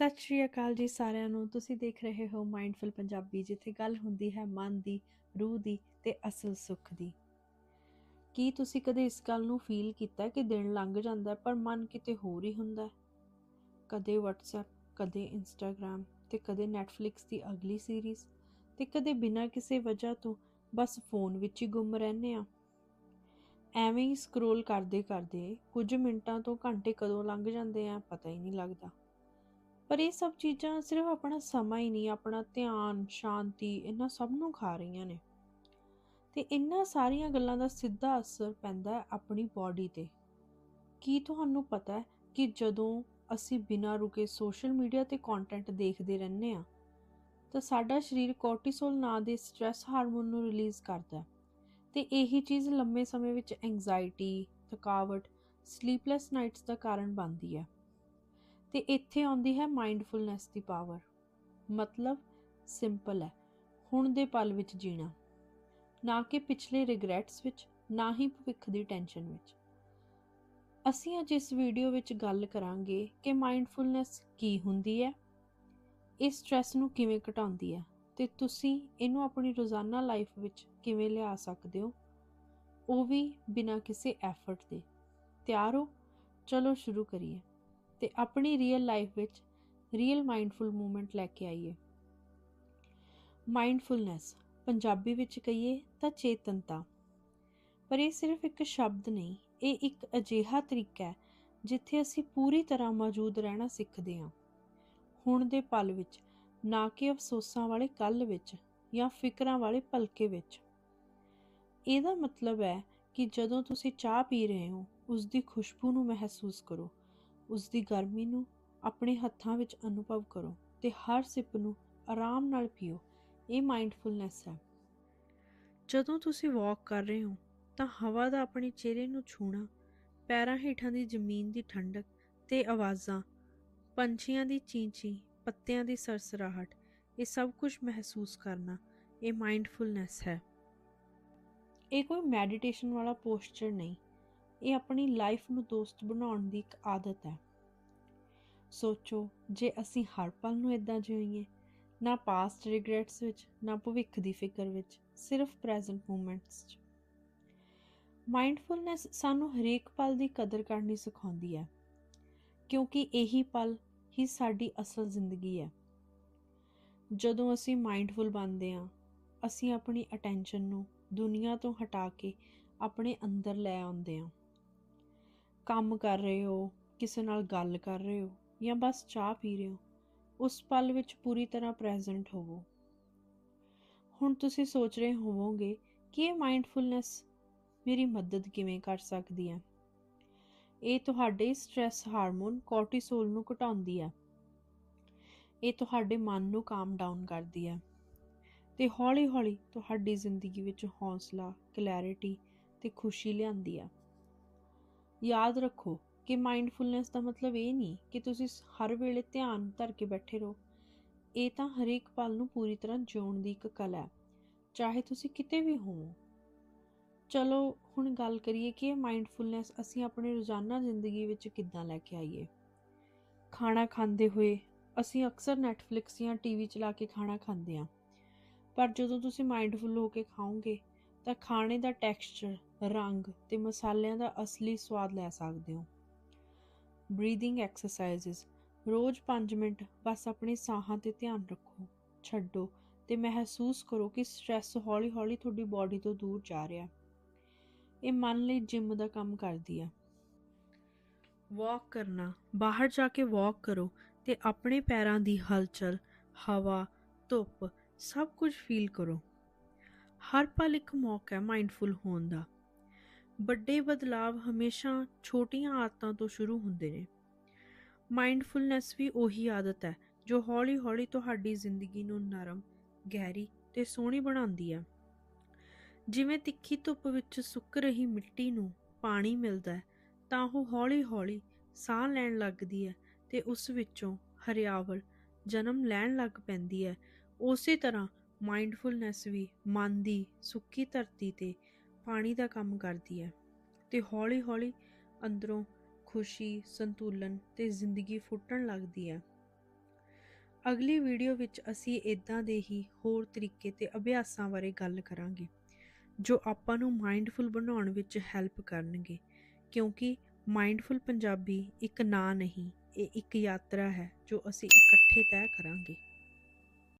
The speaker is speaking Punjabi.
ਸਤਿ ਸ਼੍ਰੀ ਅਕਾਲ ਜੀ ਸਾਰਿਆਂ ਨੂੰ। ਤੁਸੀਂ ਦੇਖ ਰਹੇ ਹੋ ਮਾਈਂਡਫੁਲ ਪੰਜਾਬੀ ਜਿੱਥੇ ਗੱਲ ਹੁੰਦੀ ਹੈ ਮਨ ਦੀ, ਰੂਹ ਦੀ ਤੇ ਅਸਲ ਸੁੱਖ ਦੀ। ਕੀ ਤੁਸੀਂ ਕਦੇ ਇਸ ਗੱਲ ਨੂੰ ਫੀਲ ਕੀਤਾ ਕਿ ਦਿਨ ਲੰਘ ਜਾਂਦਾ ਪਰ ਮਨ ਕਿਤੇ ਹੋਰ ਹੀ ਹੁੰਦਾ ਕਦੇ WhatsApp, ਕਦੇ Instagram ਤੇ ਕਦੇ Netflix ਦੀ ਅਗਲੀ ਸੀਰੀਜ਼ ਤੇ ਕਦੇ ਬਿਨਾਂ ਕਿਸੇ ਵਜ੍ਹਾ ਤੋਂ ਬਸ ਫੋਨ ਵਿੱਚ ਹੀ ਗੁੰਮ ਰਹਿੰਦੇ ਆ ਐਵੇਂ ਹੀ ਸਕਰੋਲ ਕਰਦੇ ਕਰਦੇ ਕੁਝ ਮਿੰਟਾਂ ਤੋਂ ਘੰਟੇ ਕਦੋਂ ਲੰਘ ਜਾਂਦੇ ਆ, ਪਤਾ ਹੀ ਨਹੀਂ ਲੱਗਦਾ। ਪਰ ਇਹ ਸਭ ਚੀਜ਼ਾਂ ਸਿਰਫ ਆਪਣਾ ਸਮਾਂ ਹੀ ਨਹੀਂ, ਆਪਣਾ ਧਿਆਨ, ਸ਼ਾਂਤੀ ਇਹਨਾਂ ਸਭ ਨੂੰ ਖਾ ਰਹੀਆਂ ਨੇ। ਤੇ ਇਹਨਾਂ ਸਾਰੀਆਂ ਗੱਲਾਂ ਦਾ ਸਿੱਧਾ ਅਸਰ ਪੈਂਦਾ ਹੈ ਆਪਣੀ ਬਾਡੀ ਤੇ। ਕੀ ਤੁਹਾਨੂੰ ਪਤਾ ਹੈ ਕਿ ਜਦੋਂ ਅਸੀਂ ਬਿਨਾਂ ਰੁਕੇ ਸੋਸ਼ਲ ਮੀਡੀਆ ਤੇ ਕੰਟੈਂਟ ਦੇਖਦੇ ਰਹਿੰਦੇ ਆ ਤਾਂ ਸਾਡਾ ਸਰੀਰ ਕੋਰਟੀਸੋਲ ਨਾਂ ਦੇ ਸਟ्रेस ਹਾਰਮੋਨ ਨੂੰ ਰਿਲੀਜ਼ ਕਰਦਾ ਹੈ। ਤੇ ਇਹੀ ਚੀਜ਼ ਲੰਮੇ ਸਮੇਂ ਵਿੱਚ ਐਂਜ਼ਾਇਟੀ ਥਕਾਵਟ ਸਲੀਪਲੈਸ ਨਾਈਟਸ ਦਾ ਕਾਰਨ ਬਣਦੀ ਹੈ। ਤੇ ਇੱਥੇ ਆਉਂਦੀ ਹੈ ਮਾਈਂਡਫੁਲਨੈਸ ਦੀ ਪਾਵਰ ਮਤਲਬ ਸਿੰਪਲ ਹੈ। ਹੁਣ ਦੇ ਪਲ ਵਿੱਚ ਜੀਣਾ। ਨਾ ਕਿ ਪਿਛਲੇ ਰਿਗਰੈਟਸ ਵਿੱਚ, ਨਾ ਹੀ ਭਵਿੱਖ ਦੀ ਟੈਨਸ਼ਨ ਵਿੱਚ। ਅਸੀਂ ਅੱਜ ਇਸ ਵੀਡੀਓ ਵਿੱਚ ਗੱਲ ਕਰਾਂਗੇ ਕਿ ਮਾਈਂਡਫੁਲਨੈਸ ਕੀ ਹੁੰਦੀ ਹੈ, ਇਹ ਸਟ्रेस ਨੂੰ ਕਿਵੇਂ ਘਟਾਉਂਦੀ ਹੈ ਤੇ ਤੁਸੀਂ ਇਹਨੂੰ ਆਪਣੀ ਰੋਜ਼ਾਨਾ ਲਾਈਫ ਵਿੱਚ ਕਿਵੇਂ ਲਿਆ ਸਕਦੇ ਹੋ, ਉਹ ਵੀ ਬਿਨਾਂ ਕਿਸੇ ਐਫਰਟ ਦੇ। ਤਿਆਰ ਹੋ? ਚਲੋ ਸ਼ੁਰੂ ਕਰੀਏ। ਤੇ ਆਪਣੀ ਰੀਅਲ ਲਾਈਫ ਵਿੱਚ ਰੀਅਲ ਮਾਈਂਡਫੁਲ ਮੂਵਮੈਂਟ ਲੈ ਕੇ ਆਈਏ। ਮਾਈਂਡਫੁਲਨੈਸ ਪੰਜਾਬੀ ਵਿੱਚ ਕਹੀਏ ਤਾਂ ਚੇਤਨਤਾ। ਪਰ ਇਹ ਸਿਰਫ ਇੱਕ ਸ਼ਬਦ ਨਹੀਂ, ਇਹ ਇੱਕ ਅਜੀਹਾ ਤਰੀਕਾ ਹੈ ਜਿੱਥੇ ਅਸੀਂ ਪੂਰੀ ਤਰ੍ਹਾਂ ਮੌਜੂਦ ਰਹਿਣਾ ਸਿੱਖਦੇ ਹਾਂ। ਹੁਣ ਦੇ ਪਲ ਵਿੱਚ, ਨਾ ਕਿ ਅਫਸੋਸਾਂ ਵਾਲੇ ਕੱਲ ਵਿੱਚ ਜਾਂ ਫਿਕਰਾਂ ਵਾਲੇ ਭਲਕੇ ਵਿੱਚ। ਇਹਦਾ ਮਤਲਬ ਹੈ ਕਿ ਜਦੋਂ ਤੁਸੀਂ ਚਾਹ ਪੀ ਰਹੇ ਹੋ ਉਸ ਦੀ ਖੁਸ਼ਬੂ ਨੂੰ ਮਹਿਸੂਸ ਕਰੋ। ਉਸ ਦੀ ਗਰਮੀ ਨੂੰ ਆਪਣੇ ਹੱਥਾਂ ਵਿੱਚ ਅਨੁਭਵ ਕਰੋ ਤੇ ਹਰ ਸਿਪ ਨੂੰ ਆਰਾਮ ਨਾਲ ਪੀਓ। ਇਹ ਮਾਈਂਡਫੁਲਨੈਸ ਹੈ। ਜਦੋਂ ਤੁਸੀਂ ਵਾਕ ਕਰ ਰਹੇ ਹੋ, ਤਾਂ ਹਵਾ ਦਾ ਆਪਣੇ ਚਿਹਰੇ ਨੂੰ ਛੂਣਾ, ਪੈਰਾਂ ਹੇਠਾਂ ਦੀ ਜ਼ਮੀਨ ਦੀ ਠੰਡਕ ਤੇ ਆਵਾਜ਼ਾਂ, ਪੰਛੀਆਂ ਦੀ ਚੀਂ-ਚੀਂ, ਪੱਤਿਆਂ ਦੀ ਸਰਸਰਾਹਟ, ਇਹ ਸਭ ਕੁਝ ਮਹਿਸੂਸ ਕਰਨਾ, ਇਹ ਮਾਈਂਡਫੁਲਨੈਸ ਹੈ। ਇਹ ਕੋਈ ਮੈਡੀਟੇਸ਼ਨ ਵਾਲਾ ਪੋਸਚਰ ਨਹੀਂ। ਇਹ ਆਪਣੀ ਲਾਈਫ ਨੂੰ ਦੋਸਤ ਬਣਾਉਣ ਦੀ ਇੱਕ ਆਦਤ ਹੈ। ਸੋਚੋ, ਜੇ ਅਸੀਂ ਹਰ ਪਲ ਨੂੰ ਇਦਾਂ ਜੀਈਏ ਨਾ ਪਾਸਟ ਰਿਗਰੈਟਸ ਵਿੱਚ, ਨਾ ਭਵਿੱਖ ਦੀ ਫਿਕਰ ਵਿੱਚ, ਸਿਰਫ ਪ੍ਰੈਜ਼ੈਂਟ ਮੂਮੈਂਟਸ 'ਚ। ਮਾਈਂਡਫੁਲਨੈਸ ਸਾਨੂੰ ਹਰੇਕ ਪਲ ਦੀ ਕਦਰ ਕਰਨੀ ਸਿਖਾਉਂਦੀ ਹੈ, ਕਿਉਂਕਿ ਇਹੀ ਪਲ ਹੀ ਸਾਡੀ ਅਸਲ ਜ਼ਿੰਦਗੀ ਹੈ। ਜਦੋਂ ਅਸੀਂ ਮਾਈਂਡਫੁਲ ਬਣਦੇ ਹਾਂ, ਅਸੀਂ ਆਪਣੀ ਅਟੈਂਸ਼ਨ ਨੂੰ ਦੁਨੀਆ ਤੋਂ ਹਟਾ ਕੇ ਆਪਣੇ ਅੰਦਰ ਲੈ ਆਉਂਦੇ ਹਾਂ। ਕੰਮ ਕਰ ਰਹੇ ਹੋ ਕਿਸੇ ਨਾਲ ਗੱਲ ਕਰ ਰਹੇ ਹੋ ਜਾਂ ਬਸ ਚਾਹ ਪੀ ਰਹੇ ਹੋ ਉਸ ਪਲ ਵਿੱਚ ਪੂਰੀ ਤਰ੍ਹਾਂ ਪ੍ਰੈਜ਼ੈਂਟ ਹੋਵੋ। ਹੁਣ ਤੁਸੀਂ ਸੋਚ ਰਹੇ ਹੋਵੋਗੇ ਕਿ ਇਹ ਮਾਈਂਡਫੁਲਨੈਸ ਮੇਰੀ ਮਦਦ ਕਿਵੇਂ ਕਰ ਸਕਦੀ ਹੈ? ਇਹ ਤੁਹਾਡੇ ਸਟ्रेस ਹਾਰਮੋਨ ਕੋਰਟੀਸੋਲ ਨੂੰ ਘਟਾਉਂਦੀ ਹੈ। ਇਹ ਤੁਹਾਡੇ ਮਨ ਨੂੰ ਕਾਮ ਡਾਊਨ ਕਰਦੀ ਹੈ। ਤੇ ਹੌਲੀ-ਹੌਲੀ ਤੁਹਾਡੀ ਜ਼ਿੰਦਗੀ ਵਿੱਚ ਹੌਸਲਾ, ਕਲੈਰਿਟੀ ਤੇ ਖੁਸ਼ੀ ਲਿਆਂਦੀ ਹੈ। ਯਾਦ ਰੱਖੋ ਕਿ ਮਾਈਂਡਫੁਲਨੈਸ ਦਾ ਮਤਲਬ ਇਹ ਨਹੀਂ ਕਿ ਤੁਸੀਂ ਹਰ ਵੇਲੇ ਧਿਆਨ ਧਰ ਕੇ ਬੈਠੇ ਰਹੋ। ਇਹ ਤਾਂ ਹਰੇਕ ਪਲ ਨੂੰ ਪੂਰੀ ਤਰ੍ਹਾਂ ਜਿਉਣ ਦੀ ਇੱਕ ਕਲਾ ਹੈ, ਚਾਹੇ ਤੁਸੀਂ ਕਿਤੇ ਵੀ ਹੋਵੋ। ਚਲੋ, ਹੁਣ ਗੱਲ ਕਰੀਏ ਕਿ ਇਹ ਮਾਈਂਡਫੁਲਨੈਸ ਅਸੀਂ ਆਪਣੀ ਰੋਜ਼ਾਨਾ ਜ਼ਿੰਦਗੀ ਵਿੱਚ ਕਿੱਦਾਂ ਲੈ ਕੇ ਆਈਏ? ਖਾਣਾ ਖਾਂਦੇ ਹੋਏ ਅਸੀਂ ਅਕਸਰ ਨੈਟਫਲਿਕਸ ਜਾਂ ਟੀਵੀ ਚਲਾ ਕੇ ਖਾਣਾ ਖਾਂਦੇ ਹਾਂ। ਪਰ ਜਦੋਂ ਤੁਸੀਂ ਮਾਈਂਡਫੁਲ ਹੋ ਕੇ ਖਾਓਗੇ, ਤਾਂ ਖਾਣੇ ਦਾ ਟੈਕਸਚਰ ਰੰਗ ਤੇ ਮਸਾਲਿਆਂ ਦਾ ਅਸਲੀ ਸਵਾਦ ਲੈ ਸਕਦੇ ਹੋ। ਬਰੀਥਿੰਗ ਐਕਸਰਸਾਈਜ਼ਸ ਰੋਜ਼ 5 ਮਿੰਟ ਬਸ ਆਪਣੇ ਸਾਹਾਂ ਤੇ ਧਿਆਨ ਰੱਖੋ, ਛੱਡੋ ਤੇ ਮਹਿਸੂਸ ਕਰੋ ਕਿ ਸਟ्रेस ਹੌਲੀ-ਹੌਲੀ ਤੁਹਾਡੀ ਬਾਡੀ ਤੋਂ ਦੂਰ ਜਾ ਰਿਹਾ। ਇਹ ਮਨ ਲਈ ਜਿਮ ਦਾ ਕੰਮ ਕਰਦੀ ਹੈ ਵਾਕ ਕਰਨਾ, ਬਾਹਰ ਜਾ ਕੇ ਵਾਕ ਕਰੋ ਤੇ ਆਪਣੇ ਪੈਰਾਂ ਦੀ ਹਲਚਲ, ਹਵਾ, ਧੁੱਪ ਸਭ ਕੁਝ ਫੀਲ ਕਰੋ। ਹਰ ਪਲ ਇੱਕ ਮੌਕਾ ਹੈ ਮਾਈਂਡਫੁਲ ਹੋਣ ਦਾ। ਵੱਡੇ ਬਦਲਾਵ ਹਮੇਸ਼ਾ ਛੋਟੀਆਂ ਆਦਤਾਂ ਤੋਂ ਸ਼ੁਰੂ ਹੁੰਦੇ ਨੇ ਮਾਈਂਡਫੁਲਨੈਸ ਵੀ ਉਹੀ ਆਦਤ ਹੈ ਜੋ ਹੌਲੀ-ਹੌਲੀ ਤੁਹਾਡੀ ਜ਼ਿੰਦਗੀ ਨੂੰ ਨਰਮ, ਗਹਿਰੀ ਤੇ ਸੋਹਣੀ ਬਣਾਉਂਦੀ ਹੈ। ਜਿਵੇਂ ਤਿੱਖੀ ਧੁੱਪ ਵਿੱਚ ਸੁੱਕ ਰਹੀ ਮਿੱਟੀ ਨੂੰ ਪਾਣੀ ਮਿਲਦਾ ਹੈ ਤਾਂ ਉਹ ਹੌਲੀ-ਹੌਲੀ ਸਾਹ ਲੈਣ ਲੱਗਦੀ ਹੈ ਤੇ ਉਸ ਵਿੱਚੋਂ ਹਰਿਆਵਲ ਜਨਮ ਲੈਣ ਲੱਗ ਪੈਂਦੀ ਹੈ। ਉਸੇ ਤਰ੍ਹਾਂ ਮਾਈਂਡਫੁਲਨੈਸ ਵੀ ਮਨ ਦੀ ਸੁੱਕੀ ਧਰਤੀ ਤੇ ਪਾਣੀ ਦਾ ਕੰਮ ਕਰਦੀ ਹੈ ਤੇ ਹੌਲੀ-ਹੌਲੀ ਅੰਦਰੋਂ ਖੁਸ਼ੀ, ਸੰਤੁਲਨ ਤੇ ਜ਼ਿੰਦਗੀ ਫੁੱਟਣ ਲੱਗਦੀ ਹੈ। ਅਗਲੀ ਵੀਡੀਓ ਵਿੱਚ ਅਸੀਂ ਇਦਾਂ ਦੇ ਹੀ ਹੋਰ ਤਰੀਕੇ ਤੇ ਅਭਿਆਸਾਂ ਬਾਰੇ ਗੱਲ ਕਰਾਂਗੇ ਜੋ ਆਪਾਂ ਨੂੰ ਮਾਈਂਡਫੁਲ ਬਣਾਉਣ ਵਿੱਚ ਹੈਲਪ ਕਰਨਗੇ ਕਿਉਂਕਿ ਮਾਈਂਡਫੁਲ ਪੰਜਾਬੀ ਇੱਕ ਨਾਂ ਨਹੀਂ ਇਹ ਇੱਕ ਯਾਤਰਾ ਹੈ ਜੋ ਅਸੀਂ ਇਕੱਠੇ ਤੈਅ ਕਰਾਂਗੇ